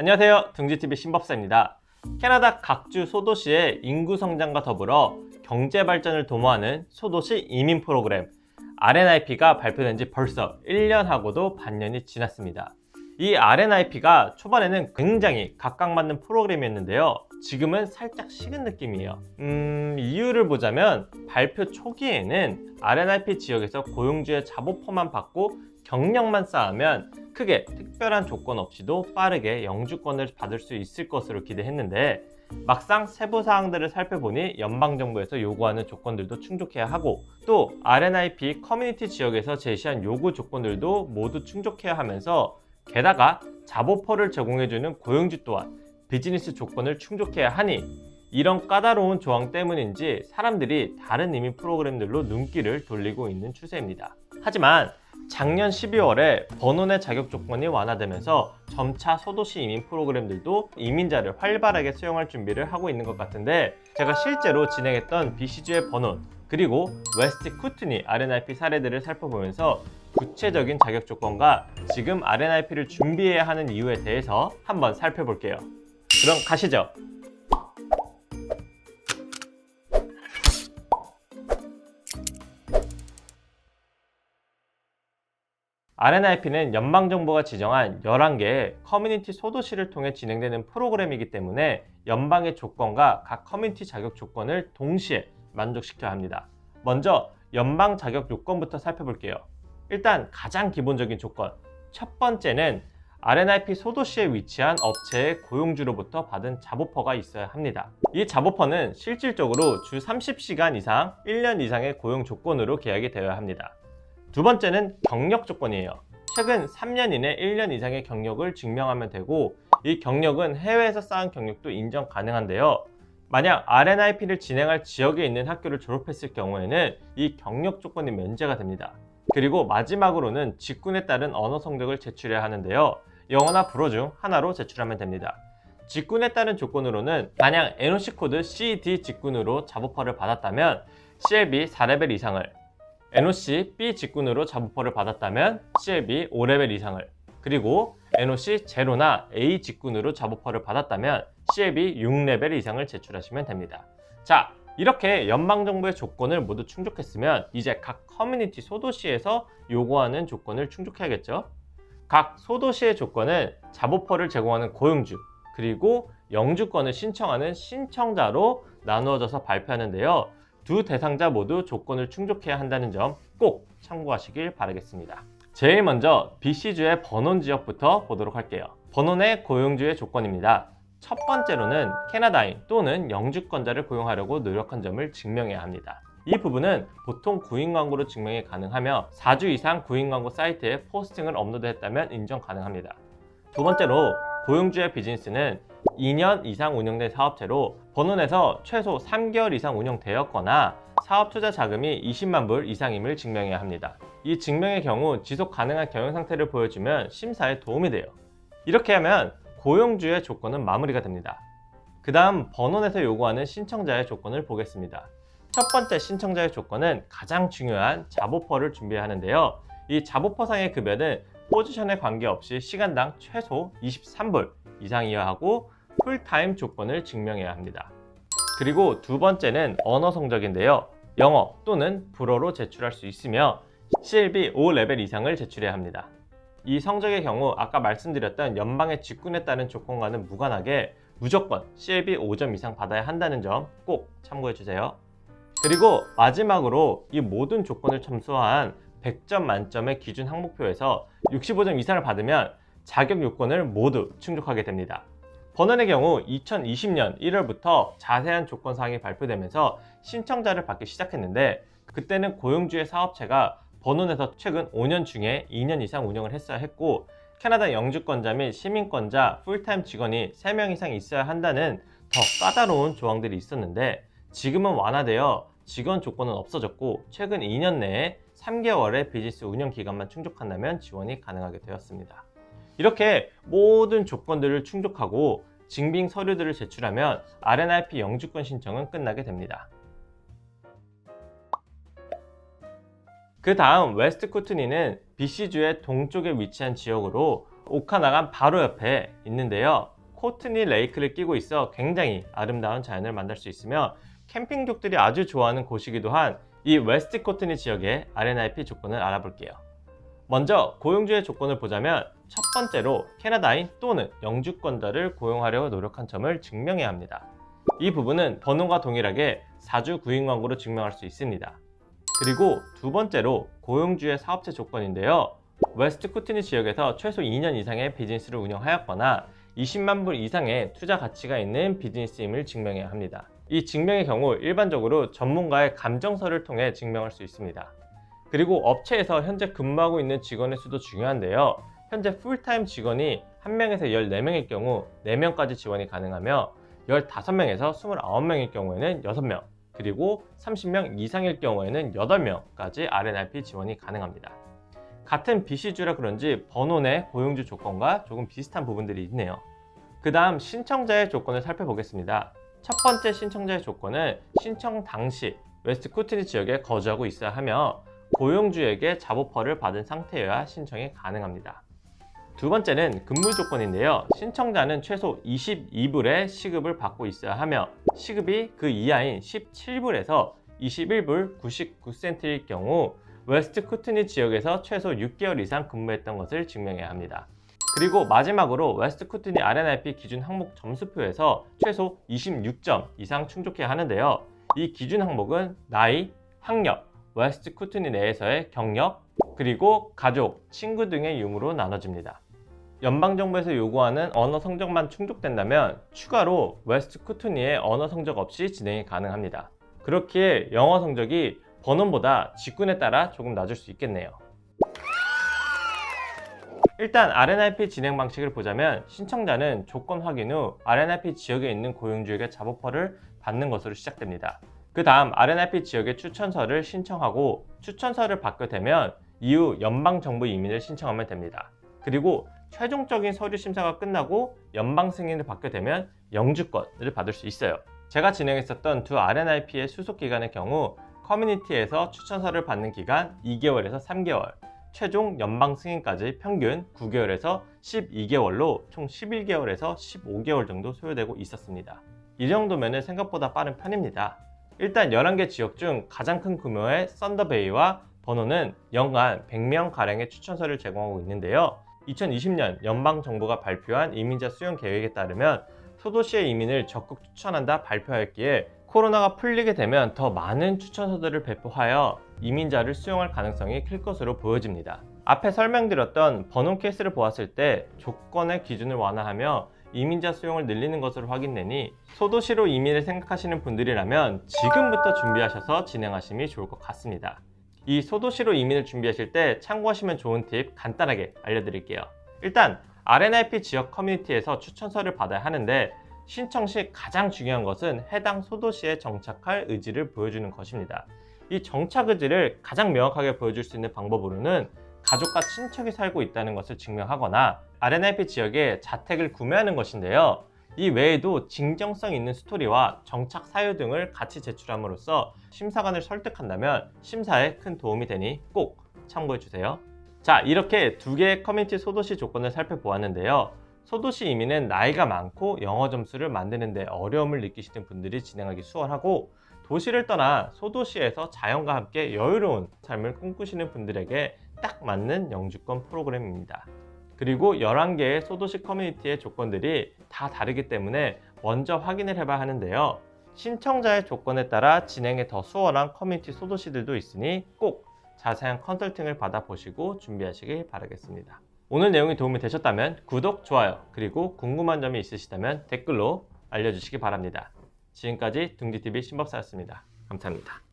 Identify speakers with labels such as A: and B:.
A: 안녕하세요. 둥지TV 신법사입니다. 캐나다 각주 소도시의 인구 성장과 더불어 경제 발전을 도모하는 소도시 이민 프로그램 RNIP가 발표된 지 벌써 1년하고도 반년이 지났습니다. 이 RNIP가 초반에는 굉장히 각광받는 프로그램이었는데요. 지금은 살짝 식은 느낌이에요. 음, 이유를 보자면 발표 초기에는 RNIP 지역에서 고용주의 자보포만 받고 경력만 쌓으면 크게 특별한 조건 없이도 빠르게 영주권을 받을 수 있을 것으로 기대했는데 막상 세부 사항들을 살펴보니 연방 정부에서 요구하는 조건들도 충족해야 하고 또 RNIP 커뮤니티 지역에서 제시한 요구 조건들도 모두 충족해야 하면서 게다가 자보포를 제공해주는 고용주 또한 비즈니스 조건을 충족해야 하니 이런 까다로운 조항 때문인지 사람들이 다른 이민 프로그램들로 눈길을 돌리고 있는 추세입니다. 하지만 작년 12월에 번원의 자격 조건이 완화되면서 점차 소도시 이민 프로그램들도 이민자를 활발하게 수용할 준비를 하고 있는 것 같은데 제가 실제로 진행했던 BC주의 번원 그리고 웨스트 쿠트니 RNIP 사례들을 살펴보면서 구체적인 자격 조건과 지금 RNIP를 준비해야 하는 이유에 대해서 한번 살펴볼게요. 그럼 가시죠. RNIP는 연방정부가 지정한 11개의 커뮤니티 소도시를 통해 진행되는 프로그램이기 때문에 연방의 조건과 각 커뮤니티 자격 조건을 동시에 만족시켜야 합니다. 먼저 연방 자격 요건부터 살펴볼게요. 일단 가장 기본적인 조건. 첫 번째는 RNIP 소도시에 위치한 업체의 고용주로부터 받은 자보퍼가 있어야 합니다. 이 자보퍼는 실질적으로 주 30시간 이상 1년 이상의 고용 조건으로 계약이 되어야 합니다. 두 번째는 경력 조건이에요. 최근 3년 이내 1년 이상의 경력을 증명하면 되고 이 경력은 해외에서 쌓은 경력도 인정 가능한데요. 만약 RNIP를 진행할 지역에 있는 학교를 졸업했을 경우에는 이 경력 조건이 면제가 됩니다. 그리고 마지막으로는 직군에 따른 언어 성적을 제출해야 하는데요. 영어나 불어 중 하나로 제출하면 됩니다. 직군에 따른 조건으로는 만약 NOC 코드 CD 직군으로 자보퍼를 받았다면 CLB 4레벨 이상을 NOC B 직군으로 자부퍼를 받았다면 CLB 5레벨 이상을 그리고 NOC 제로나 A 직군으로 자부퍼를 받았다면 CLB 6레벨 이상을 제출하시면 됩니다. 자, 이렇게 연방정부의 조건을 모두 충족했으면 이제 각 커뮤니티 소도시에서 요구하는 조건을 충족해야겠죠. 각 소도시의 조건은 자보퍼를 제공하는 고용주 그리고 영주권을 신청하는 신청자로 나누어져서 발표하는데요. 두 대상자 모두 조건을 충족해야 한다는 점 꼭 참고하시길 바라겠습니다. 제일 먼저 BC주의 번원 지역부터 보도록 할게요. 번원의 고용주의 조건입니다. 첫 번째로는 캐나다인 또는 영주권자를 고용하려고 노력한 점을 증명해야 합니다. 이 부분은 보통 구인 광고로 증명이 가능하며 4주 이상 구인 광고 사이트에 포스팅을 업로드했다면 인정 가능합니다. 두 번째로 고용주의 비즈니스는 2년 이상 운영된 사업체로 번원에서 최소 3개월 이상 운영되었거나 사업 투자 자금이 20만 불 이상임을 증명해야 합니다. 이 증명의 경우 지속 가능한 경영 상태를 보여주면 심사에 도움이 돼요. 이렇게 하면 고용주의 조건은 마무리가 됩니다. 그 다음 번원에서 요구하는 신청자의 조건을 보겠습니다. 첫 번째 신청자의 조건은 가장 중요한 자보퍼를 준비해야 하는데요. 이 자보퍼상의 급여는 포지션에 관계없이 시간당 최소 23불 이상이어야 하고 풀타임 조건을 증명해야 합니다. 그리고 두 번째는 언어 성적인데요. 영어 또는 불어로 제출할 수 있으며 CLB 5레벨 이상을 제출해야 합니다. 이 성적의 경우 아까 말씀드렸던 연방의 직군에 따른 조건과는 무관하게 무조건 CLB 5점 이상 받아야 한다는 점 꼭 참고해 주세요. 그리고 마지막으로 이 모든 조건을 참수한 100점 만점의 기준 항목표에서 65점 이상을 받으면 자격 요건을 모두 충족하게 됩니다. 번원의 경우 2020년 1월부터 자세한 조건 사항이 발표되면서 신청자를 받기 시작했는데 그때는 고용주의 사업체가 번원에서 최근 5년 중에 2년 이상 운영을 했어야 했고 캐나다 영주권자 및 시민권자 풀타임 직원이 3명 이상 있어야 한다는 더 까다로운 조항들이 있었는데 지금은 완화되어 직원 조건은 없어졌고 최근 2년 내에 3개월의 비즈니스 운영 기간만 충족한다면 지원이 가능하게 되었습니다. 이렇게 모든 조건들을 충족하고 증빙 서류들을 제출하면 RNIP 영주권 신청은 끝나게 됩니다. 그 다음 웨스트 쿠트니는 BC주의 동쪽에 위치한 지역으로 오카나간 바로 옆에 있는데요. 코트니 레이크를 끼고 있어 굉장히 아름다운 자연을 만날 수 있으며 캠핑족들이 아주 좋아하는 곳이기도 한 이 웨스트 코트니 지역의 RNIP 조건을 알아볼게요. 먼저 고용주의 조건을 보자면 첫 번째로 캐나다인 또는 영주권자를 고용하려고 노력한 점을 증명해야 합니다. 이 부분은 번호가 동일하게 4주 구인 광고로 증명할 수 있습니다. 그리고 두 번째로 고용주의 사업체 조건인데요. 웨스트 쿠트니 지역에서 최소 2년 이상의 비즈니스를 운영하였거나 20만 불 이상의 투자 가치가 있는 비즈니스임을 증명해야 합니다. 이 증명의 경우 일반적으로 전문가의 감정서를 통해 증명할 수 있습니다. 그리고 업체에서 현재 근무하고 있는 직원의 수도 중요한데요. 현재 풀타임 직원이 1명에서 14명일 경우 4명까지 지원이 가능하며 15명에서 29명일 경우에는 6명, 그리고 30명 이상일 경우에는 8명까지 RNRP 지원이 가능합니다. 같은 BC주라 그런지 번호 내 고용주 조건과 조금 비슷한 부분들이 있네요. 그 다음 신청자의 조건을 살펴보겠습니다. 첫 번째 신청자의 조건은 신청 당시 웨스트 쿠트니 지역에 거주하고 있어야 하며 고용주에게 잡오퍼를 받은 상태여야 신청이 가능합니다. 두 번째는 근무 조건인데요. 신청자는 최소 22불의 시급을 받고 있어야 하며 시급이 그 이하인 17불에서 21불 99센트일 경우 웨스트 쿠트니 지역에서 최소 6개월 이상 근무했던 것을 증명해야 합니다. 그리고 마지막으로 웨스트 쿠트니 RNIP 기준 항목 점수표에서 최소 26점 이상 충족해야 하는데요. 이 기준 항목은 나이, 학력, 웨스트 쿠트니 내에서의 경력, 그리고 가족, 친구 등의 유무로 나눠집니다. 연방정부에서 요구하는 언어 성적만 충족된다면 추가로 웨스트 쿠트니의 언어 성적 없이 진행이 가능합니다. 그렇기에 영어 성적이 번원보다 직군에 따라 조금 낮을 수 있겠네요. 일단 RNIP 진행 방식을 보자면 신청자는 조건 확인 후 RNIP 지역에 있는 고용주에게 잡오퍼를 받는 것으로 시작됩니다. 그 다음 RNIP 지역의 추천서를 신청하고 추천서를 받게 되면 이후 연방정부 이민을 신청하면 됩니다. 그리고 최종적인 서류 심사가 끝나고 연방 승인을 받게 되면 영주권을 받을 수 있어요. 제가 진행했었던 두 RNIP의 수속 기간의 경우 커뮤니티에서 추천서를 받는 기간 2개월에서 3개월, 최종 연방 승인까지 평균 9개월에서 12개월로 총 11개월에서 15개월 정도 소요되고 있었습니다. 이 정도면 생각보다 빠른 편입니다. 일단 11개 지역 중 가장 큰 규모의 썬더베이와 번호는 연간 100명 가량의 추천서를 제공하고 있는데요. 2020년 연방 정부가 발표한 이민자 수용 계획에 따르면 소도시의 이민을 적극 추천한다 발표하였기에 코로나가 풀리게 되면 더 많은 추천서들을 배포하여 이민자를 수용할 가능성이 클 것으로 보여집니다. 앞에 설명드렸던 번호 케이스를 보았을 때 조건의 기준을 완화하며 이민자 수용을 늘리는 것으로 확인되니 소도시로 이민을 생각하시는 분들이라면 지금부터 준비하셔서 진행하심이 좋을 것 같습니다. 이 소도시로 이민을 준비하실 때 참고하시면 좋은 팁 간단하게 알려드릴게요. 일단 RNIP 지역 커뮤니티에서 추천서를 받아야 하는데 신청 시 가장 중요한 것은 해당 소도시에 정착할 의지를 보여주는 것입니다. 이 정착 의지를 가장 명확하게 보여줄 수 있는 방법으로는 가족과 친척이 살고 있다는 것을 증명하거나 RNIP 지역에 자택을 구매하는 것인데요. 이 외에도 진정성 있는 스토리와 정착 사유 등을 같이 제출함으로써 심사관을 설득한다면 심사에 큰 도움이 되니 꼭 참고해 주세요. 자, 이렇게 두 개의 커뮤니티 소도시 조건을 살펴보았는데요. 소도시 이민은 나이가 많고 영어 점수를 만드는데 어려움을 느끼시는 분들이 진행하기 수월하고 도시를 떠나 소도시에서 자연과 함께 여유로운 삶을 꿈꾸시는 분들에게 딱 맞는 영주권 프로그램입니다. 그리고 11개의 소도시 커뮤니티의 조건들이 다 다르기 때문에 먼저 확인을 해봐야 하는데요. 신청자의 조건에 따라 진행에 더 수월한 커뮤니티 소도시들도 있으니 꼭 자세한 컨설팅을 받아보시고 준비하시길 바라겠습니다. 오늘 내용이 도움이 되셨다면 구독, 좋아요, 그리고 궁금한 점이 있으시다면 댓글로 알려주시기 바랍니다. 지금까지 둥지TV 신법사였습니다. 감사합니다.